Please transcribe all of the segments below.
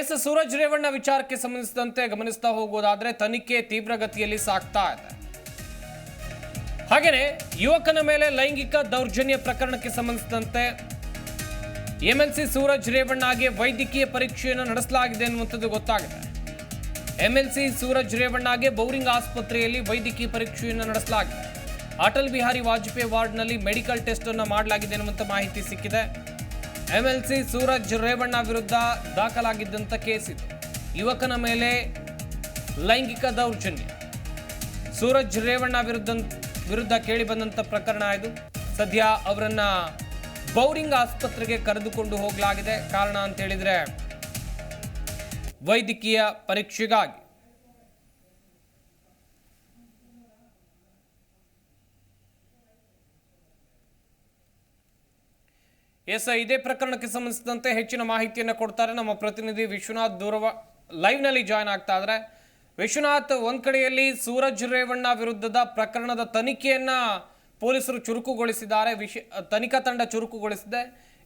S Suraj Revanna ವಿಚಾರಕ್ಕೆ ಸಂಬಂಧಿಸಿದಂತೆ ಗಮನಿಸ್ತಾ ಹೋಗುವುದಾದ್ರೆ ತನಿಖೆ ತೀವ್ರಗತಿಯಲ್ಲಿ ಸಾಕ್ತಾ ಇದೆ. ಹಾಗೆಯೇ ಯುವಕನ ಮೇಲೆ ಲೈಂಗಿಕ ದೌರ್ಜನ್ಯ ಪ್ರಕರಣಕ್ಕೆ ಸಂಬಂಧಿಸಿದಂತೆ ಎಂಎಲ್ಸಿ ಸೂರಜ್ ರೇವಣ್ಣಗೆ ವೈದ್ಯಕೀಯ ಪರೀಕ್ಷೆಯನ್ನು ನಡೆಸಲಾಗಿದೆ ಎನ್ನುವಂಥದ್ದು ಗೊತ್ತಾಗಿದೆ. ಎಂಎಲ್ಸಿ ಸೂರಜ್ ರೇವಣ್ಣಗೆ ಬೌರಿಂಗ್ ಆಸ್ಪತ್ರೆಯಲ್ಲಿ ವೈದ್ಯಕೀಯ ಪರೀಕ್ಷೆಯನ್ನು ನಡೆಸಲಾಗಿದೆ. ಅಟಲ್ ಬಿಹಾರಿ ವಾಜಪೇಯಿ ವಾರ್ಡ್ನಲ್ಲಿ ಮೆಡಿಕಲ್ ಟೆಸ್ಟ್ ಅನ್ನು ಮಾಡಲಾಗಿದೆ ಎನ್ನುವಂಥ ಮಾಹಿತಿ ಸಿಕ್ಕಿದೆ. ಎಂಎಲ್ಸಿ ಸೂರಜ್ ರೇವಣ್ಣ ವಿರುದ್ಧ ದಾಖಲಾಗಿದ್ದಂಥ ಕೇಸ್ ಇದು. ಯುವಕನ ಮೇಲೆ ಲೈಂಗಿಕ ದೌರ್ಜನ್ಯ. ಸೂರಜ್ ರೇವಣ್ಣ ವಿರುದ್ಧ ವಿರುದ್ಧ ಕೇಳಿಬಂದಂಥ ಪ್ರಕರಣ ಇದು. ಸದ್ಯ ಅವರನ್ನ ಬೌರಿಂಗ್ ಆಸ್ಪತ್ರೆಗೆ ಕರೆದುಕೊಂಡು ಹೋಗಲಾಗಿದೆ. ಕಾರಣ ಅಂತ ಹೇಳಿದ್ರೆ ವೈದ್ಯಕೀಯ ಪರೀಕ್ಷೆಗಾಗಿ. ಎಸ್ ಇದೇ ಪ್ರಕರಣಕ್ಕೆ ಸಂಬಂಧಿಸಿದಂತೆ ಹೆಚ್ಚಿನ ಮಾಹಿತಿಯನ್ನು ಕೊಡ್ತಾರೆ. ನಮ್ಮ ಪ್ರತಿನಿಧಿ ವಿಶ್ವನಾಥ್ ದೂರವ ಲೈವ್ನಲ್ಲಿ ಜಾಯ್ನ್ ಆಗ್ತಾ ಇದ್ದಾರೆ ವಿಶ್ವನಾಥ್, ಒಂದ್ ಕಡೆಯಲ್ಲಿ ಸೂರಜ್ ರೇವಣ್ಣ ವಿರುದ್ಧದ ಪ್ರಕರಣದ ತನಿಖೆಯನ್ನ ಪೊಲೀಸರು ಚುರುಕುಗೊಳಿಸಿದ್ದಾರೆ. ವಿಶ್, ತನಿಖಾ ತಂಡ ಚುರುಕುಗೊಳಿಸಿದೆ.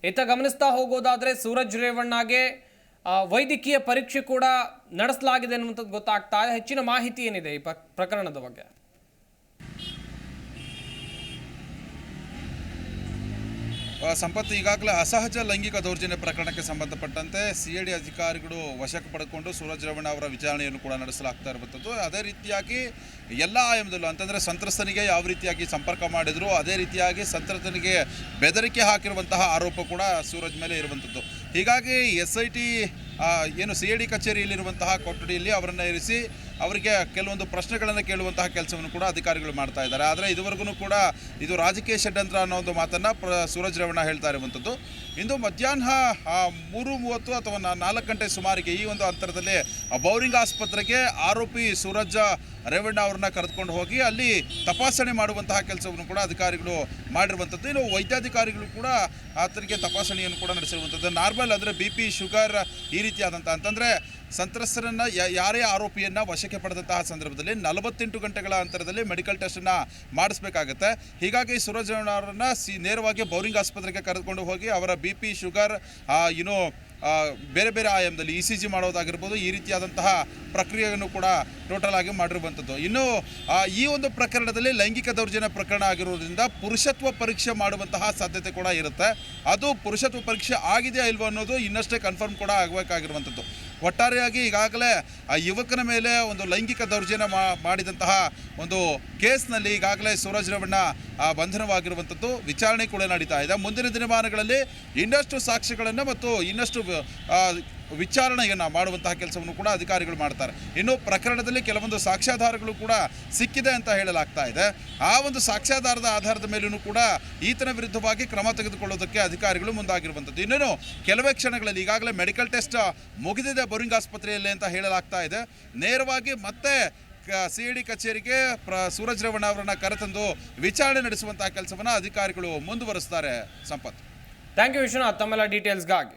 ಇತ್ತ ಗಮನಿಸ್ತಾ ಹೋಗೋದಾದರೆ ಸೂರಜ್ ರೇವಣ್ಣಗೆ ವೈದ್ಯಕೀಯ ಪರೀಕ್ಷೆ ಕೂಡ ನಡೆಸಲಾಗಿದೆ ಅನ್ನುವಂಥದ್ದು ಗೊತ್ತಾಗ್ತಾ ಇದೆ. ಹೆಚ್ಚಿನ ಮಾಹಿತಿ ಏನಿದೆ ಈ ಪ್ರಕರಣದ ಬಗ್ಗೆ? ಸಂಪತ್ತು ಈಗಾಗಲೇ ಅಸಹಜ ಲೈಂಗಿಕ ದೌರ್ಜನ್ಯ ಪ್ರಕರಣಕ್ಕೆ ಸಂಬಂಧಪಟ್ಟಂತೆ ಸಿ ಎ ಡಿ ಅಧಿಕಾರಿಗಳು ವಶಕ್ಕೆ ಪಡ್ಕೊಂಡು ಸೂರಜ್ ರವಣ ಅವರ ವಿಚಾರಣೆಯನ್ನು ಕೂಡ ನಡೆಸಲಾಗ್ತಾ ಇರುವಂಥದ್ದು. ಅದೇ ರೀತಿಯಾಗಿ ಎಲ್ಲ ಆಯಾಮದಲ್ಲೂ ಅಂತಂದರೆ ಸಂತ್ರಸ್ತನಿಗೆ ಯಾವ ರೀತಿಯಾಗಿ ಸಂಪರ್ಕ ಮಾಡಿದ್ರು, ಅದೇ ರೀತಿಯಾಗಿ ಸಂತ್ರಸ್ತನಿಗೆ ಬೆದರಿಕೆ ಹಾಕಿರುವಂತಹ ಆರೋಪ ಕೂಡ ಸೂರಜ್ ಮೇಲೆ ಇರುವಂಥದ್ದು. ಹೀಗಾಗಿ ಎಸ್ ಐ ಟಿ ಏನು ಸಿ ಎ ಡಿ ಕಚೇರಿಯಲ್ಲಿರುವಂತಹ ಕೊಠಡಿಯಲ್ಲಿ ಅವರನ್ನು ಇರಿಸಿ ಅವರಿಗೆ ಕೆಲವೊಂದು ಪ್ರಶ್ನೆಗಳನ್ನು ಕೇಳುವಂತಹ ಕೆಲಸವನ್ನು ಕೂಡ ಅಧಿಕಾರಿಗಳು ಮಾಡ್ತಾ ಇದ್ದಾರೆ. ಆದರೆ ಇದುವರೆಗೂ ಕೂಡ ಇದು ರಾಜಕೀಯ ಷಡ್ಯಂತ್ರ ಅನ್ನೋ ಒಂದು ಮಾತನ್ನು ಪ್ರ ಸೂರಜ್ ರವಣ್ಣ ಹೇಳ್ತಾ ಇರುವಂಥದ್ದು ಇಂದು ಮಧ್ಯಾಹ್ನ ಮೂರು ಮೂವತ್ತು ಅಥವಾ ನಾಲ್ಕು ಗಂಟೆ ಸುಮಾರಿಗೆ ಈ ಒಂದು ಅಂತರದಲ್ಲಿ ಬೌರಿಂಗ್ ಆಸ್ಪತ್ರೆಗೆ ಆರೋಪಿ ಸೂರಜ್ ರೇವಣ್ಣ ಅವ್ರನ್ನ ಕರೆದುಕೊಂಡು ಹೋಗಿ ಅಲ್ಲಿ ತಪಾಸಣೆ ಮಾಡುವಂತಹ ಕೆಲಸವನ್ನು ಕೂಡ ಅಧಿಕಾರಿಗಳು ಮಾಡಿರುವಂಥದ್ದು. ಇನ್ನು ವೈದ್ಯಾಧಿಕಾರಿಗಳು ಕೂಡ ಆತನಿಗೆ ತಪಾಸಣೆಯನ್ನು ಕೂಡ ನಡೆಸಿರುವಂಥದ್ದು. ನಾರ್ಮಲ್ ಅಂದರೆ ಬಿ ಪಿ ಶುಗರ್ ಈ ರೀತಿಯಾದಂಥ ಅಂತಂದರೆ ಸಂತ್ರಸ್ತರನ್ನು ಯಾರೇ ಆರೋಪಿಯನ್ನು ವಶಕ್ಕೆ ಪಡೆದಂತಹ ಸಂದರ್ಭದಲ್ಲಿ ನಲವತ್ತೆಂಟು ಗಂಟೆಗಳ ಅಂತರದಲ್ಲಿ ಮೆಡಿಕಲ್ ಟೆಸ್ಟನ್ನು ಮಾಡಿಸ್ಬೇಕಾಗತ್ತೆ. ಹೀಗಾಗಿ ಸುರಜ್ ಅವರನ್ನು ಸಿ ನೇರವಾಗಿ ಬೌರಿಂಗ್ ಆಸ್ಪತ್ರೆಗೆ ಕರೆದುಕೊಂಡು ಹೋಗಿ ಅವರ ಬಿ ಪಿ ಶುಗರ್ ಆ, ಬೇರೆ ಬೇರೆ ಆಯಾಮದಲ್ಲಿ ಇ ಸಿ ಜಿ ಮಾಡೋದಾಗಿರ್ಬೋದು ಈ ರೀತಿಯಾದಂತಹ ಪ್ರಕ್ರಿಯೆಯನ್ನು ಕೂಡ ಟೋಟಲ್ ಆಗಿ ಮಾಡಿರುವಂಥದ್ದು. ಇನ್ನು ಈ ಒಂದು ಪ್ರಕರಣದಲ್ಲಿ ಲೈಂಗಿಕ ದೌರ್ಜನ್ಯ ಪ್ರಕರಣ ಆಗಿರೋದ್ರಿಂದ ಪುರುಷತ್ವ ಪರೀಕ್ಷೆ ಮಾಡುವಂತಹ ಸಾಧ್ಯತೆ ಕೂಡ ಇರುತ್ತೆ. ಅದು ಪುರುಷತ್ವ ಪರೀಕ್ಷೆ ಆಗಿದೆಯಾ ಇಲ್ವೋ ಅನ್ನೋದು ಇನ್ನಷ್ಟೇ ಕನ್ಫರ್ಮ್ ಕೂಡ ಆಗಬೇಕಾಗಿರುವಂಥದ್ದು. ಒಟ್ಟಾರೆಯಾಗಿ ಈಗಾಗಲೇ ಆ ಯುವಕನ ಮೇಲೆ ಒಂದು ಲೈಂಗಿಕ ದೌರ್ಜನ್ಯ ಮಾಡಿದಂತಹ ಒಂದು ಕೇಸ್ನಲ್ಲಿ ಈಗಾಗಲೇ ಸೂರಜ್ ರವಣ್ಣ ಬಂಧನವಾಗಿರುವಂಥದ್ದು ವಿಚಾರಣೆ ಕೂಡ ನಡೀತಾ ಇದೆ. ಮುಂದಿನ ದಿನಮಾನಗಳಲ್ಲಿ ಇನ್ನಷ್ಟು ಸಾಕ್ಷ್ಯಗಳನ್ನು ಮತ್ತು ಇನ್ನಷ್ಟು ವಿಚಾರಣೆಯನ್ನು ಮಾಡುವಂತಹ ಕೆಲಸವನ್ನು ಕೂಡ ಅಧಿಕಾರಿಗಳು ಮಾಡ್ತಾರೆ. ಇನ್ನು ಪ್ರಕರಣದಲ್ಲಿ ಕೆಲವೊಂದು ಸಾಕ್ಷ್ಯಾಧಾರಗಳು ಕೂಡ ಸಿಕ್ಕಿದೆ ಅಂತ ಹೇಳಲಾಗ್ತಾ ಇದೆ. ಆ ಒಂದು ಸಾಕ್ಷ್ಯಾಧಾರದ ಆಧಾರದ ಮೇಲೂ ಕೂಡ ಈತನ ವಿರುದ್ಧವಾಗಿ ಕ್ರಮ ತೆಗೆದುಕೊಳ್ಳೋದಕ್ಕೆ ಅಧಿಕಾರಿಗಳು ಮುಂದಾಗಿರುವಂಥದ್ದು. ಇನ್ನೇನು, ಕೆಲವೇ ಕ್ಷಣಗಳಲ್ಲಿ ಈಗಾಗಲೇ ಮೆಡಿಕಲ್ ಟೆಸ್ಟ್ ಮುಗಿದಿದೆ ಬೋರಿಂಗ್ ಆಸ್ಪತ್ರೆಯಲ್ಲಿ ಅಂತ ಹೇಳಲಾಗ್ತಾ ಇದೆ. ನೇರವಾಗಿ ಮತ್ತೆ ಸಿ ಇ ಡಿ ಕಚೇರಿಗೆ ಪ್ರ, ಸೂರಜ್ ರೇವಣ್ಣ ಅವರನ್ನ ಕರೆತಂದು ವಿಚಾರಣೆ ನಡೆಸುವಂತಹ ಕೆಲಸವನ್ನು ಅಧಿಕಾರಿಗಳು ಮುಂದುವರಿಸ್ತಾರೆ. ಸಂಪತ್. Thank you Vishwanath. ತಮ್ಮೆಲ್ಲ ಡೀಟೇಲ್ಸ್ಗಾಗಿ